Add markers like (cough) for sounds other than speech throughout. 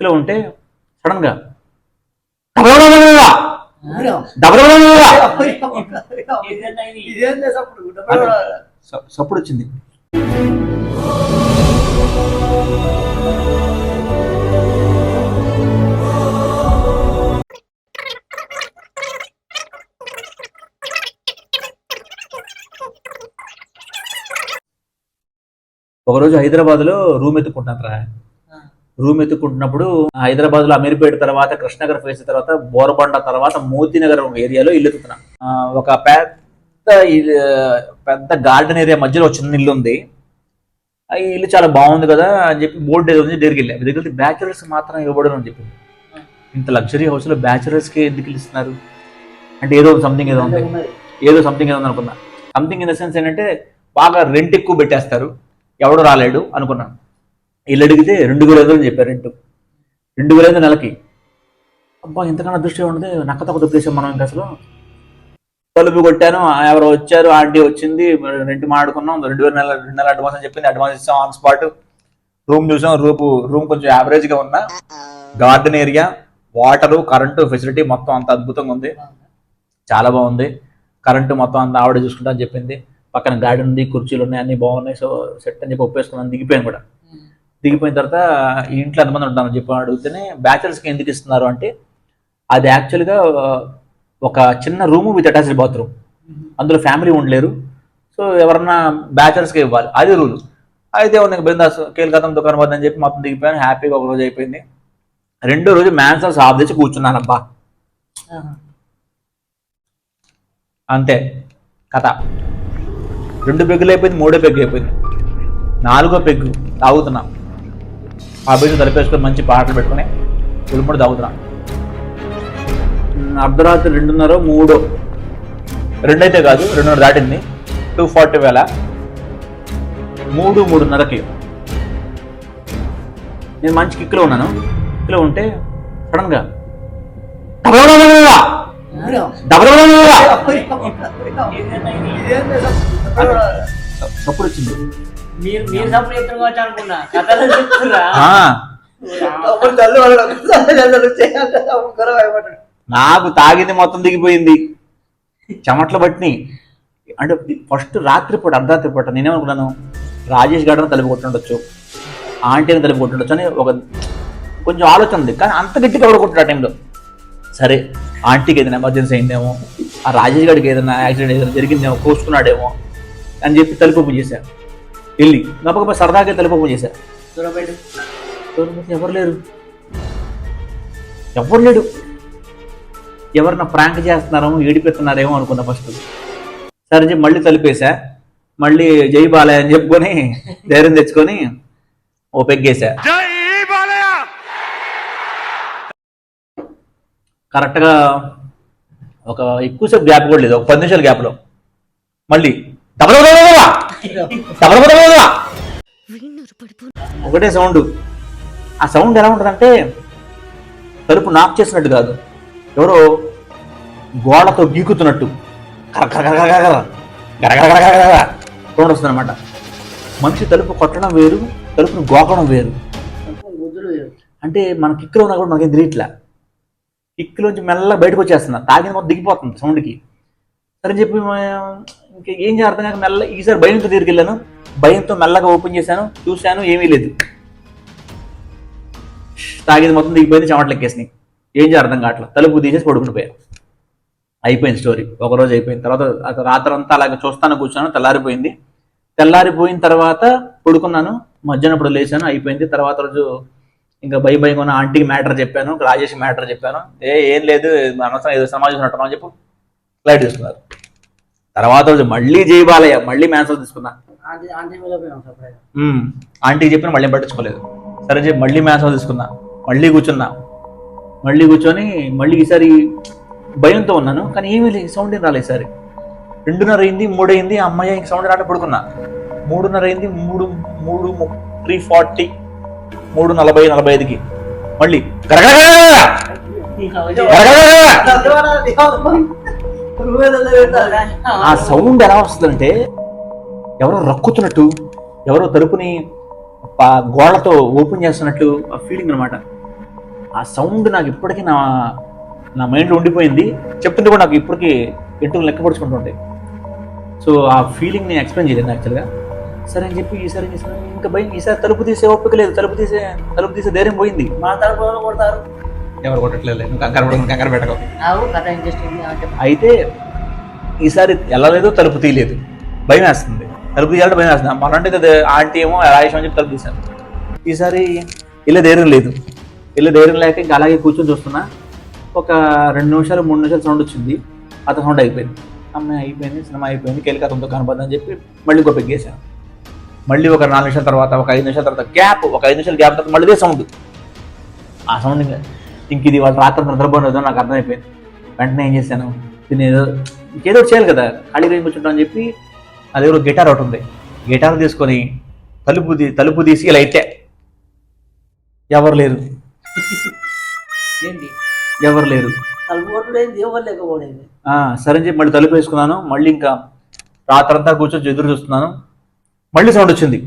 లో ఉంటే సడన్గా సప్పుడు? వచ్చింది ఒకరోజు హైదరాబాద్లో రూమ్ ఎత్తుకుంటాను రా రూమ్ ఎత్తుకుంటున్నప్పుడు హైదరాబాద్లో అమీర్పేట తర్వాత కృష్ణనగర్ ఫేస్ తర్వాత బోరబండ తర్వాత మోతీనగర్ ఏరియాలో ఇల్లు ఎత్తుతున్నాం. ఒక పెద్ద పెద్ద గార్డెన్ ఏరియా మధ్యలో చిన్న ఇల్లు ఉంది. ఆ ఈ ఇల్లు చాలా బాగుంది కదా అని చెప్పి బోర్డు ఏదో ఉంది దగ్గరికి వెళ్ళా. దగ్గరికి బ్యాచులర్స్ మాత్రం ఇవ్వబడను అని చెప్పింది ఇంత లగ్జరీ హౌస్లో బ్యాచులర్స్కి ఎందుకు ఇస్తున్నారు అంటే ఏదో సంథింగ్ ఏదో ఉంది. ఏదో సంథింగ్ ఏదో ఉంది అనుకున్నా. సంథింగ్ ఇన్ ద సెన్స్ ఏంటంటే బాగా రెంట్ ఎక్కువ పెట్టేస్తారు. ఎవడు రాలేడు అనుకున్నాను. ఇల్లు అడిగితే రెండు వేల ఐదు అని చెప్పారు రెంట్ రెండు వేల ఐదు నెలకి అబ్బా ఇంతకన్నా దృష్టి ఉండదు నక్క తక్కువ దొరికేసాం మనం ఇంకా అసలు. తలుపు కొట్టాను ఎవరు వచ్చారు ఆంటీ వచ్చింది రెంట్ మాడుకున్నాం రెండు వేల నెల రెండు నెలల అడ్వాన్స్ అని చెప్పింది అడ్వాన్స్ ఇస్తాం ఆన్ స్పాట్ రూమ్ చూసాం రూపు రూమ్ కొంచెం యావరేజ్గా ఉన్నా garden area water current facility మొత్తం అంత అద్భుతంగా ఉంది. చాలా బాగుంది. కరెంటు మొత్తం అంత ఆవిడ చూసుకుంటా అని చెప్పింది. పక్కన గార్డెన్ ఉంది కుర్చీలు ఉన్నాయి అన్ని బాగున్నాయి సో సెట్ అని చెప్పి ఒప్పేసుకున్నాను దిగిపోయాను కూడా. దిగిపోయిన తర్వాత ఇంట్లో ఎంతమంది ఉంటామని చెప్పి అడిగితేనే బ్యాచిలర్స్కి ఎందుకు ఇస్తున్నారు అంటే అది యాక్చువల్గా ఒక చిన్న రూము విత్ అటాచ్డ్ బాత్రూమ్ అందులో ఫ్యామిలీ ఉండలేరు. సో ఎవరన్నా బ్యాచిలర్స్కి ఇవ్వాలి. అది రూల్. అయితే ఉంది బృందాస్ కేల్కతం దుకాణం వద్దని చెప్పి మొత్తం దిగిపోయాను. హ్యాపీగా ఒక రోజు అయిపోయింది. రెండో రోజు మ్యాన్సల్స్ ఆఫ్ తెచ్చి కూర్చున్నానబ్బా. అంతే. కథ. రెండు పెగ్గులు అయిపోయింది మూడో పెగ్గు అయిపోయింది. నాలుగో పెగ్గు. తాగుతున్నాం. ఆ బిడ్డ తలిపేసుకొని మంచి పాటలు పెట్టుకొని ఉలుముడు తాగుతున్నా అర్ధరాత్రి రెండున్నర మూడో రెండైతే కాదు రెండున్నర దాటింది టూ ఫార్టీ వేల మూడు మూడున్నరకి నేను మంచి కిక్లో ఉన్నాను కిక్లో ఉంటే సడన్గా సప్పుడు వచ్చింది మీరు మీరు చెప్తున్నారు కావచ్చు అనుకున్నా. కథలు చెప్తున్నా. నాకు తాగింది మొత్తం దిగిపోయింది. చెమట్లు పట్టినాయి. అంటే ఫస్ట్ రాత్రిపూట అర్ధరాత్రి పూట నేనేమనుకున్నాను? రాజేష్ గార్డెన్ తలుపు కొట్టుండొచ్చు. ఆంటీని తలుపు కొట్టుండొచ్చు అని ఒక కొంచెం ఆలోచన ఉంది. కానీ అంత గట్టిగా ఎవరు కొట్టాడు ఆ టైంలో. సరే ఆంటీకి ఏదైనా ఎమర్జెన్సీ అయిందేమో ఆ రాజేష్ గారికి ఏదైనా యాక్సిడెంట్ ఏదైనా జరిగిందేమో కోసుకున్నాడేమో అని చెప్పి తలుపు ఓపెన్ చేశా. వెళ్ళి. గప్ప సరదాగా తలుపు ఓపెన్ చేశా దూరబెట్టు తలుపు ఎవరు? లేరు? ఎవరు లేడు? ఎవరన్నా ప్రాంక్ చేస్తున్నారేమో ఏడిపెడుతున్నారేమో అనుకున్నా ఫస్ట్ సరే అని చెప్పి మళ్ళీ తలిపేశా. మళ్ళీ జై బాలయ్య అని చెప్పుకొని ధైర్యం తెచ్చుకొని ఓ పెగ్గేశా. కరెక్ట్గా ఒక ఎక్కువసేపు గ్యాప్ కూడా లేదు ఒక పది నిమిషాల గ్యాప్లో. మళ్ళీ. దబదబదబదబద! ఒకటే సౌండ్ ఆ సౌండ్ ఎలా ఉంటుందంటే తలుపు నాక్ చేసినట్టు కాదు ఎవరో గోడతో గీకుతున్నట్టు సౌండ్ వస్తుంది అనమాట మనిషి తలుపు కొట్టడం వేరు తలుపును గోకడం వేరు అంటే మన కిక్లో ఉన్నా కూడా మనకేం తెలియట్లే కిక్లోంచి మెల్లగా బయటకు వచ్చేస్తున్నా తాగిన మొత్తం దిగిపోతుంది సౌండ్కి సరే అని చెప్పి ఇంకా ఏం చేయాలి అర్థం కాక మెల్ల ఈసారి భయంతో దగ్గరికి వెళ్ళాను భయంతో మెల్లగా ఓపెన్ చేశాను. చూశాను ఏమీ లేదు. తాగింది మొత్తం దిగిపోయింది చెమటలు ఎక్కేసినాయి. ఏం చేయాలి అర్థం కావట్లేదు తలుపు తీసేసి పడుకుని పోయాను. అయిపోయింది స్టోరీ ఒక రోజు అయిపోయింది. తర్వాత రాత్రి అంతా అలాగే చూస్తాను కూర్చున్నాను తెల్లారిపోయింది. తెల్లారిపోయిన తర్వాత పడుకున్నాను. మధ్యాహ్నం అప్పుడు లేచాను అయిపోయింది. తర్వాత రోజు ఇంకా భయ భయంగా ఉన్న ఆంటీకి మ్యాటర్ చెప్పాను రాజేష్ మ్యాటర్ చెప్పాను. ఏ ఏం లేదు అనవసరం ఏదో సమాజం ఉన్నట్టు అని చెప్పి. లైట్ తీసుకున్నారు. తర్వాత రోజు మళ్ళీ జై బాలయ్య మళ్ళీ మ్యాన్సర్ తీసుకున్నా ఆంటీ ఆంటీకి చెప్పిన మళ్ళీ పట్టించుకోలేదు. సరే చెప్పి మళ్ళీ మ్యాథ్స్ తీసుకున్నా మళ్ళీ కూర్చున్నా. మళ్ళీ కూర్చొని మళ్ళీ ఈసారి భయంతో ఉన్నాను కానీ ఏమీ లేదు సౌండ్ ఏం రాలేదు ఈసారి. రెండున్నర అయింది మూడు అయింది అమ్మాయి ఇంక సౌండ్ రాట పడుకున్నా. మూడున్నర అయింది మూడు మూడు త్రీ ఫార్టీ మూడు నలభై నలభై ఐదుకి. మళ్ళీ ఆ సౌండ్ ఎలా వస్తుందంటే ఎవరో రక్కుతున్నట్టు ఎవరో తలుపుని గోడతో ఓపెన్ చేస్తున్నట్టు ఆ ఫీలింగ్ అనమాట ఆ సౌండ్ నాకు ఇప్పటికీ నా నా మైండ్లో ఉండిపోయింది. చెప్తుంటే కూడా నాకు ఇప్పటికీ ఎటు లెక్క పడుచుకుంటుంటాయి సో ఆ ఫీలింగ్ నేను ఎక్స్ప్లెయిన్ చేయలేదు యాక్చువల్గా. సరే అని చెప్పి ఈసారి ఇంకా భయం ఈసారి తలుపు తీసే ఓపిక లేదు. తలుపు తీసే తలుపు తీసే ధైర్యం పోయింది. మా వాళ్ళు కొడతారు? ఎవరు కొట్టట్లేదు. నువ్వు కంగారు పడకు, కంగారు పెట్టకు. అయితే ఈసారి వెళ్ళలేదు తలుపు తీయలేదు. భయం వేస్తుంది. తలుపు తీయాలంటే భయం వేస్తుంది. మనంటే కదా ఆంటీ ఏమో రాయేష్ అని చెప్పి తలుపు తీశాను ఈసారి ఇల్లు ధైర్యం లేదు. ఇల్లు ధైర్యం లేక ఇంకా అలాగే కూర్చొని చూస్తున్నా. ఒక రెండు నిమిషాలు మూడు నిమిషాలు సౌండ్ వచ్చింది. అతను సౌండ్ అయిపోయింది. అమ్మాయి అయిపోయింది సినిమా అయిపోయింది కేలికతంతో కనపడదని చెప్పి మళ్ళీ ఇంకో పెగ్గేశాను మళ్ళీ ఒక నాలుగు నిమిషాల తర్వాత ఒక ఐదు నిమిషాల తర్వాత గ్యాప్ ఒక ఐదు నిమిషాల గ్యాప్ తర్వాత మళ్ళీ సౌండ్. ఆ సౌండ్ ఇంకా ఇది వాళ్ళు రాత్రి నిద్రపోలేదో నాకు అర్థమైపోయింది. వెంటనే ఏం చేశాను? దీన్ని ఏదో ఇంకేదో చేయాలి కదా. ఖాళీ రేంజ్ కూర్చుంటాం అని చెప్పి అది ఎవరో గిటార్ ఒకటి ఉంది. గిటార్ తీసుకొని తలుపు తలుపు తీసి ఇలా అయితే ఎవరు లేరు. ఏంటి? ఎవరు లేరు. సరే అని చెప్పి మళ్ళీ తలుపు వేసుకున్నాను. మళ్ళీ ఇంకా రాత్రంతా కూర్చొని ఎదురు చూస్తున్నాను. మళ్ళీ సౌండ్ వచ్చింది.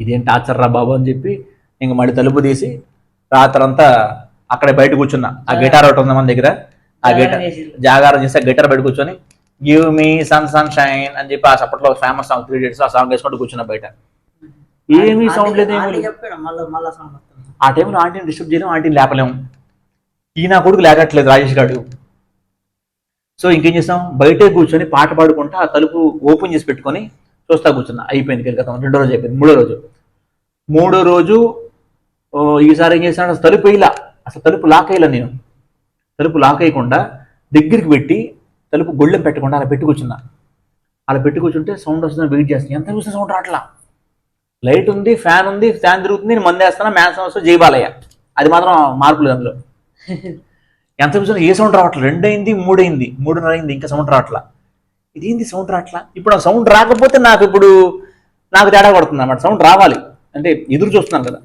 ఇదేం టార్చర్ రా బాబు అని చెప్పి ఇంక మళ్ళీ తలుపు తీసి రాత్రంతా అక్కడే బయట కూర్చున్నా. ఆ గిటార్ ఒకటి ఉంది మన దగ్గర. ఆ గిటార్ జాగారం చేసిర్రు. జాగారం చేసి ఆ గిటార్ బయట కూర్చొని give me sun sunshine అని చెప్పి ఆ సప్పట్లో ఫేమస్ సాంగ్ త్రీ డేట్స్ ఆ సాంగ్ వేసుకుంటూ కూర్చున్నా బయట. ఏమీ సౌండ్ లేదు ఆ టైంలో ఆంటీని డిస్టర్బ్ చేయలేము ఆంటీని లేపలేము. ఈ నా కొడుకు లేకట్లేదు రాజేష్ గారు సో ఇంకేం చేస్తాం? బయటే కూర్చొని పాట పాడుకుంటా ఆ తలుపు ఓపెన్ చేసి పెట్టుకొని చూస్తా కూర్చున్నా. అయిపోయింది కెలికతం రెండో రోజు అయిపోయింది. మూడో రోజు. మూడో రోజు ఈసారి ఏం చేశాను అసలు తలుపు వేయలా. అసలు తలుపు లాక్ వేయలే నేను? తలుపు లాక్ వేయకుండా దగ్గరికి పెట్టి తలుపు గొళ్ళెం పెట్టకుండా అలా పెట్టి కూర్చున్నా అలా పెట్టి కూర్చుంటే సౌండ్ వస్తుందని వెయిట్ చేస్తాను ఎంత చూసిన సౌండ్ రావట్లా? లైట్ ఉంది ఫ్యాన్ ఉంది ఫ్యాన్ తిరుగుతుంది నేను మందేస్తున్నా మ్యాన్స్ వస్తే జైబాలయ్య అది మాత్రం మార్పులు అందులో. (laughs) ఎంత చూసినా ఏ సౌండ్ రావట్లేదు రెండైంది మూడైంది మూడున్నర అయింది ఇంకా సౌండ్ రావట్లా. ఇదేంది సౌండ్ రావట్లా? ఇప్పుడు ఆ సౌండ్ రాకపోతే నాకు ఇప్పుడు నాకు తేడా పడుతుంది అన్నమాట. సౌండ్ రావాలి. అంటే ఎదురు చూస్తున్నాను కదా.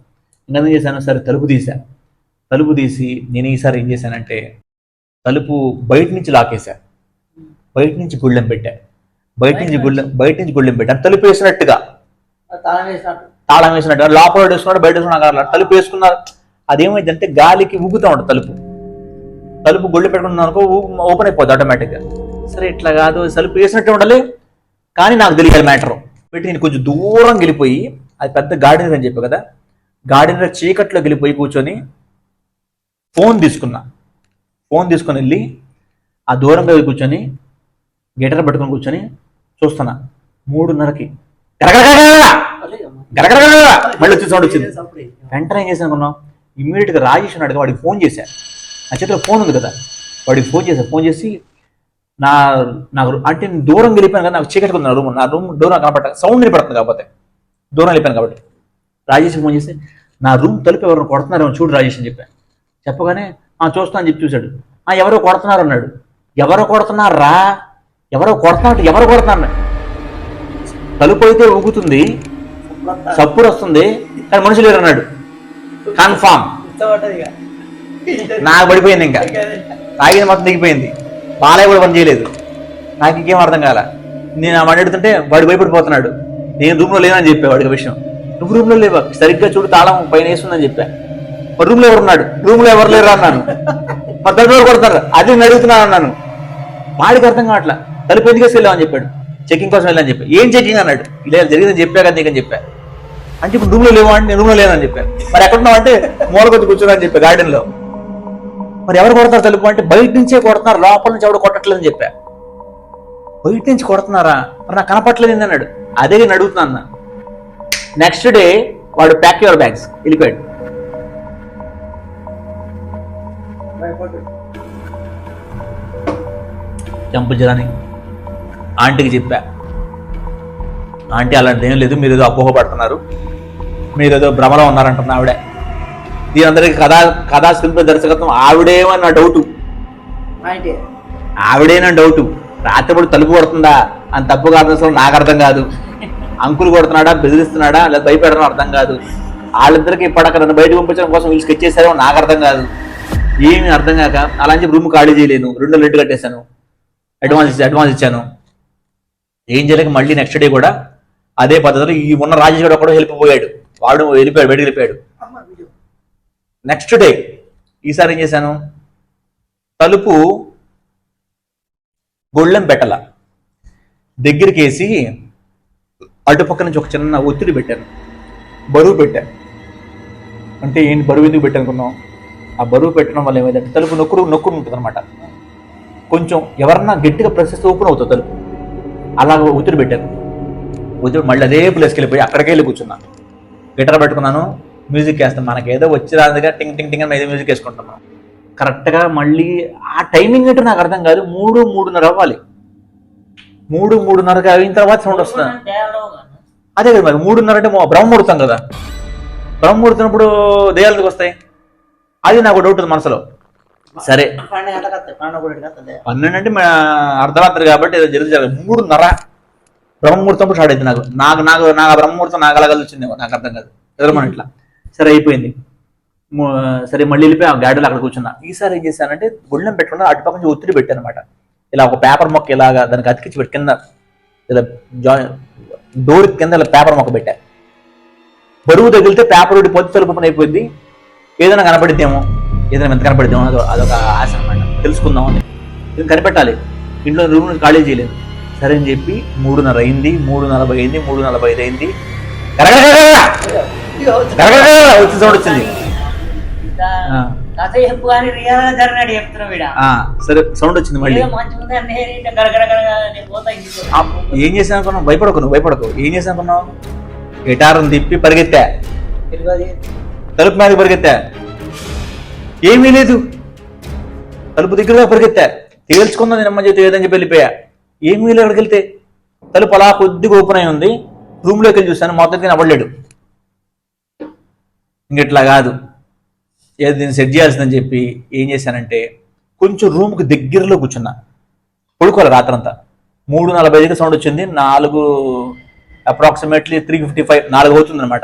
ఇంకా ఏం చేశాను? సరే తలుపు తీసా తలుపు తీసి నేను ఈసారి ఏం చేశానంటే తలుపు బయట నుంచి లాకేసా బయట నుంచి గుళ్ళెం పెట్టా. బయట నుంచి గుళ్ళెం బయట నుంచి గుళ్ళెం పెట్టా. తలుపు వేసినట్టుగా. తాళం వేసినట్టు. తాళం వేసినట్టు లోపల వేసుకున్నాడు బయట వేసుకున్నాడు తలుపు వేసుకున్నారు అదేమైందంటే గాలికి ఊగుతూ ఉంటుంది తలుపు. తలుపు గొళ్ళు పెట్టుకున్నాను అనుకో ఓపెన్ అయిపోద్ది ఆటోమేటిక్గా సరే ఇట్లా కాదు తలుపు వేసినట్టు ఉండాలి. కానీ నాకు తెలియాలి మ్యాటర్. పెట్టి నేను కొంచెం దూరం గెలిపోయి అది పెద్ద గార్డెనర్ అని చెప్పా కదా గాడిన చీకట్లో వెళ్ళిపోయి కూర్చొని ఫోన్ తీసుకున్నా. ఫోన్ తీసుకొని వెళ్ళి ఆ దూరంగా వెళ్ళి కూర్చొని గిటార్ పట్టుకొని కూర్చొని చూస్తున్నా. మూడున్నరకి. మళ్ళీ వచ్చి సౌండ్ వచ్చింది. వెంటనే ఏం చేశాను అనుకున్నాం ఇమ్మీడియట్గా రాజేష్ వాడికి ఫోన్ చేశాను నా చేతిలో ఫోన్ ఉంది కదా వాడికి ఫోన్ చేశాను ఫోన్ చేసి నా నాకు అంటే దూరం వెళ్ళిపోయాను కదా నాకు చీకటి ఉంది నా రూమ్ నా రూమ్ దూరం కనపడ సౌండ్ వినపడుతుంది కాకపోతే. దూరం వెళ్ళిపోయాను కాబట్టి. రాజేష్ ఫోన్ చేసి నా రూమ్ తలుపు ఎవరు కొడుతున్నారేమో చూడు రాజేష్ అని చెప్పాను చెప్పగానే ఆ చూస్తా అని చెప్పి చూశాడు. ఆ ఎవరో కొడుతున్నారు అన్నాడు. ఎవరో కొడుతున్నారా? ఎవరో కొడుతున్నట్టు ఎవరు కొడుతున్నారు? తలుపు అయితే ఊగుతుంది చప్పుడు వస్తుంది కానీ మనుషులు లేరు అన్నాడు. కన్ఫామ్ నాకు పడిపోయింది ఇంకా. తాగింది మొత్తం దిగిపోయింది బాలయ్య కూడా పని చేయలేదు. నాకు ఇంకేం అర్థం కాల. నేను ఆ అడుగుతుంటే వాడు భయపడిపోతున్నాడు. నేను రూమ్లో లేనని చెప్పా వాడికి విషయం. నువ్వు రూమ్లో లేవా? సరిగ్గా చూడు తాళం పైన వేస్తుందని చెప్పా. మరి రూమ్లో ఎవరున్నాడు రూమ్ రూమ్లో ఎవరు లేరు అన్నాను. మరి తలుపు కొడతారు. అది నేను అడుగుతున్నాను అన్నాను. వాడికి అర్థం కావట్లా? తలుపు ఎందుకు వేసుకెళ్ళామని చెప్పాడు. చెకింగ్ కోసం వెళ్ళని చెప్పి. ఏం చెకింగ్ అన్నాడు? ఇలా జరిగిందని చెప్పా కదా నీకని చెప్పా. అంటే ఇప్పుడు రూమ్లో లేవా అంటే నేను రూమ్లో లేనని చెప్పాను మరి ఎక్కడున్నావు అంటే మూల కొద్ది కూర్చున్నా అని చెప్పా గార్డెన్లో. మరి ఎవరు కొడతారు తలుపు అంటే బయట నుంచే కొడుతున్నారు లోపల నుంచి ఎవరు కొట్టట్లేదని చెప్పా. బయట నుంచి కొడుతున్నారా? మరి నాకు కనపట్లేదు అన్నాడు. అదే నేను అడుగుతున్నా అన్న. నెక్స్ట్ డే వాడు ప్యాక్ యువర్ బ్యాగ్స్ వెళ్ళిపోయాడు. చంపుజరాని ఆంటీకి చెప్పా. ఆంటీ అలాంటిది ఏం లేదు మీరు ఏదో అపోహపడుతున్నారు. మీరు ఏదో భ్రమలో ఉన్నారంటున్న ఆవిడే. దీని అందరికి కథా కథా శిల్ప దర్శకత్వం ఆవిడేమో నా డౌటు ఆవిడేనా డౌట్ రాత్రిపూట తలుపు కొడుతుందా? అని తప్పు కాదు అసలు నాకు అర్థం కాదు. అంకులు కొడుతున్నాడా బెదిరిస్తున్నాడా లేదా భయపెడడం అర్థం కాదు. వాళ్ళిద్దరికి పడక నన్ను బయట పంపించడం కోసం వీళ్ళు స్కెచ్ చేశారో నాకు అర్థం కాదు. ఏమీ అర్థం కాక అలా అని చెప్పి రూమ్ ఖాళీ చేయలేను రెండు రెంట్ కట్టేశాను. అడ్వాన్స్ అడ్వాన్స్ ఇచ్చాను. ఏం చేయలేక మళ్ళీ నెక్స్ట్ డే కూడా అదే పద్ధతిలో ఈ ఉన్న రాజేష్ కూడా కూడా హెల్ప్ పోయాడు. వాడు వెళ్ళిపోయాడు బయటకు వెళ్ళిపోయాడు. నెక్స్ట్ డే ఈసారి ఏం చేశాను? తలుపు గొళ్ళెం పెట్టల. దగ్గరికి వేసి అటుపక్క నుంచి ఒక చిన్న ఒత్తిడి పెట్టాను. బరువు పెట్టాను. అంటే ఏంటి బరువు ఎందుకు పెట్టనుకున్నాం ఆ బరువు పెట్టడం వల్ల ఏమైందంటే తలుపు నొక్కుడు నొక్కుడు ఉంటుంది అనమాట కొంచెం ఎవరన్నా గట్టిగా ప్రశ్న ఓపెన్ అవుతుంది తలుపు. అలా ఒత్తిడి పెట్టాను. ఒత్తిడి మళ్ళీ అదే ప్లేస్కి వెళ్ళిపోయి అక్కడికే వెళ్ళి కూర్చున్నాను గిటార్ పెట్టుకున్నాను మ్యూజిక్ వేస్తాం మనకి ఏదో వచ్చి రాదుగా టింగ్ టింగ్ టింగ్ అని ఏదో మ్యూజిక్ వేసుకుంటున్నాం. కరెక్ట్గా మళ్ళీ ఆ టైమింగ్ ఏంటో నాకు అర్థం కాదు. మూడు మూడున్నర అవ్వాలి. మూడు మూడున్నరగా అయిన తర్వాత సౌండ్ వస్తుంది. అదే కదా మరి మూడున్నర అంటే బ్రహ్మముహూర్తం కదా. బ్రహ్మముహూర్తున్నప్పుడు దయాలు ఎందుకు వస్తాయి? అది నాకు డౌట్ ఉంది మనసులో. సరే. పన్నెండు అంటే అర్ధరాత్రి కాబట్టి ఏదో జరుగుతుంది జరగదు. మూడున్నర బ్రహ్మముహూర్తం స్టార్ట్ అయింది నాకు? నాకు నాకు నాకు ఆ బ్రహ్మముహూర్తం నాకు అలా వచ్చింది నాకు అర్థం కాదు. ఎదురమని ఇట్లా. సరే అయిపోయింది. సరే మళ్ళీ వెళ్ళిపోయి ఆ గాడిలో అక్కడ కూర్చున్నా. ఈసారి ఏం చేశానంటే గుళ్ళెం పెట్టకుండా అటుపక్క నుంచి ఒత్తిడి పెట్టాను అనమాట ఇలా ఒక పేపర్ మొక్క ఇలాగా దానికి అతికించి పెట్టి కింద ఇలా జా డోర్ కింద ఇలా పేపర్ మొక్క పెట్టా. బరువు తగిలితే పేపర్ పొద్దు తలుపు పని అయిపోయింది. ఏదైనా కనపడిద్దేమో ఏదైనా ఎంత కనపడిద్దేమో అదో అదొక ఆశ అనమాట తెలుసుకుందాం అని. ఇది కనిపెట్టాలి. ఇంట్లో రూమ్ ఖాళీ చేయలేదు. సరే అని చెప్పి మూడున్నర అయింది మూడు నలభై అయింది మూడు నలభై ఐదు అయింది. వచ్చింది. కథ చెప్పు కానీ రియల్గా చెప్తున్నావు ఆ, సరే సౌండ్ వచ్చింది మళ్ళీ. ఏదో మంచిగా ఉంది అని నేను ఇట్లా గడగడ గడగడ నేను పోతా ఇంటికి. ఆ, ఏం చేసాను అనుకున్నావు? భయపడకు నువ్వు భయపడకు. ఏం చేసాను అనుకున్నావు? గిటార్ని తిప్పి పరిగెత్తా. తిరుపతి తలుపు మీద పరిగెత్తా. ఏమీ లేదు. తలుపు దగ్గరగా పరిగెత్తా. తేల్చుకుందా నేను అమ్మ చేతి ఏదని చెప్పి వెళ్ళిపోయా. ఏమీ లేదు అక్కడికి వెళ్తే. తలుపు అలా కొద్దిగా ఓపెన్ అయి ఉంది. రూమ్లోకి వెళ్ళి చూస్తాను మొత్తం అవ్వలేడు. ఇంక ఇట్లా కాదు. ఏదో దీన్ని సెట్ చేయాల్సిందని చెప్పి ఏం చేశానంటే కొంచెం రూమ్కి దగ్గరలో కూర్చున్నా. పడుకోవాలి రాత్రంతా. మూడు నలభై ఐదుకి సౌండ్ వచ్చింది. నాలుగు అప్రాక్సిమేట్లీ త్రీ ఫిఫ్టీ ఫైవ్ నాలుగు అవుతుంది అనమాట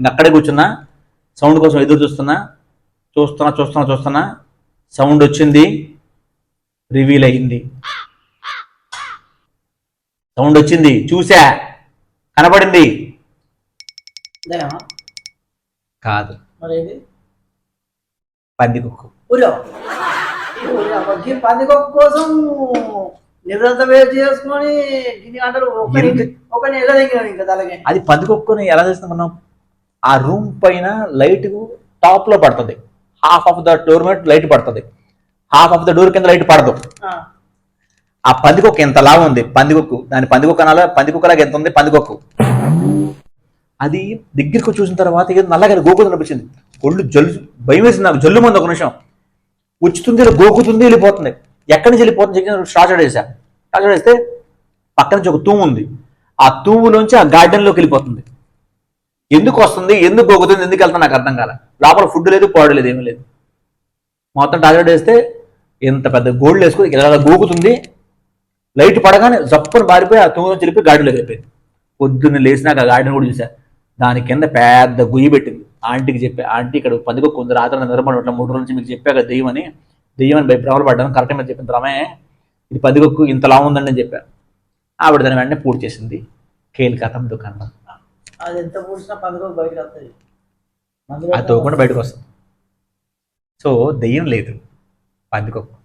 ఇంక అక్కడే కూర్చున్నా. సౌండ్ కోసం ఎదురు చూస్తున్నా. చూస్తున్నా చూస్తున్నా చూస్తున్నా. సౌండ్ వచ్చింది. రివీల్ అయింది. సౌండ్ వచ్చింది. చూసా. కనపడింది? కాదు. మరి ఏది పంది కుక్కు ఊరో పందికొక్క కోసం నిరంత వేరు చేసుకొని ఇన్ని గంటలు? ఒక నెల దగ్గర ఇంకా తలకి. అది పందికొక్కుని ఎలా చేస్తున్నాం ఆ రూమ్ పైన లైట్ టాప్లో పడుతుంది. హాఫ్ ఆఫ్ ద డోర్ మీద లైట్ పడుతుంది. హాఫ్ ఆఫ్ ద డోర్ కింద లైట్ పడదు. ఆ, పందికొక్కు ఎంత లావు ఉంది పందికొక్కు. దాని పందికొక్కు పందికొక్కలాగా ఎంత ఉంది? పందికొక్కు. అది దగ్గరికి చూసిన తర్వాత ఏదో నల్లగా గోకుతుంది అనిపించింది. ఒళ్ళు జల్లు భయం వేసింది నాకు. జల్లు మంది ఒక నిమిషం. ఉచ్చుతుంది గోకుతుంది వెళ్ళిపోతుంది. ఎక్కడి నుంచి వెళ్ళిపోతుంది చెప్పి స్టార్ట్ చేసా స్టార్ట్ చేస్తే పక్క నుంచి ఒక తూము ఉంది. ఆ తూములోంచి ఆ గార్డెన్లోకి వెళ్ళిపోతుంది. ఎందుకు వస్తుంది ఎందుకు గోకుతుంది ఎందుకు వెళ్తా నాకు అర్థం కాల. లోపల ఫుడ్ లేదు పాడు లేదు ఏమీ లేదు. మొత్తం టార్గెట్ వేస్తే ఇంత పెద్ద గోల్డ్ వేసుకుని ఇలా గోకుతుంది. లైట్ పడగానే జప్పును పారిపోయి ఆ తొమ్మిది నుంచి వెళ్ళిపోయి గాడిలోకి వెళ్ళిపోయింది. పొద్దున్న లేచినాక ఆ గాడిని కూడా చూసా దాని కింద పెద్ద గుయ్యి పెట్టింది. ఆంటీకి చెప్పా ఆంటీ ఇక్కడ పందికొక్కు ఉంది రాత్రి నిర్మల్ ఇట్లా మూడు రోజుల నుంచి మీకు చెప్పాక దెయ్యం అని దెయ్యం అని భ్రమలు పడ్డాను కరెక్ట్ మీద చెప్పింది రమే ఇది పందికొక్కు ఇంతలా ఉందని నేను చెప్పాను ఆవిడ దాని వెంటనే పూర్తి చేసింది. కేల్ కథం దుకాణం. అది ఎంత పందికొక్క బయటకు వస్తుంది. అది తోకుండా బయటకు వస్తుంది. సో దెయ్యం లేదు. పందికొక్కు.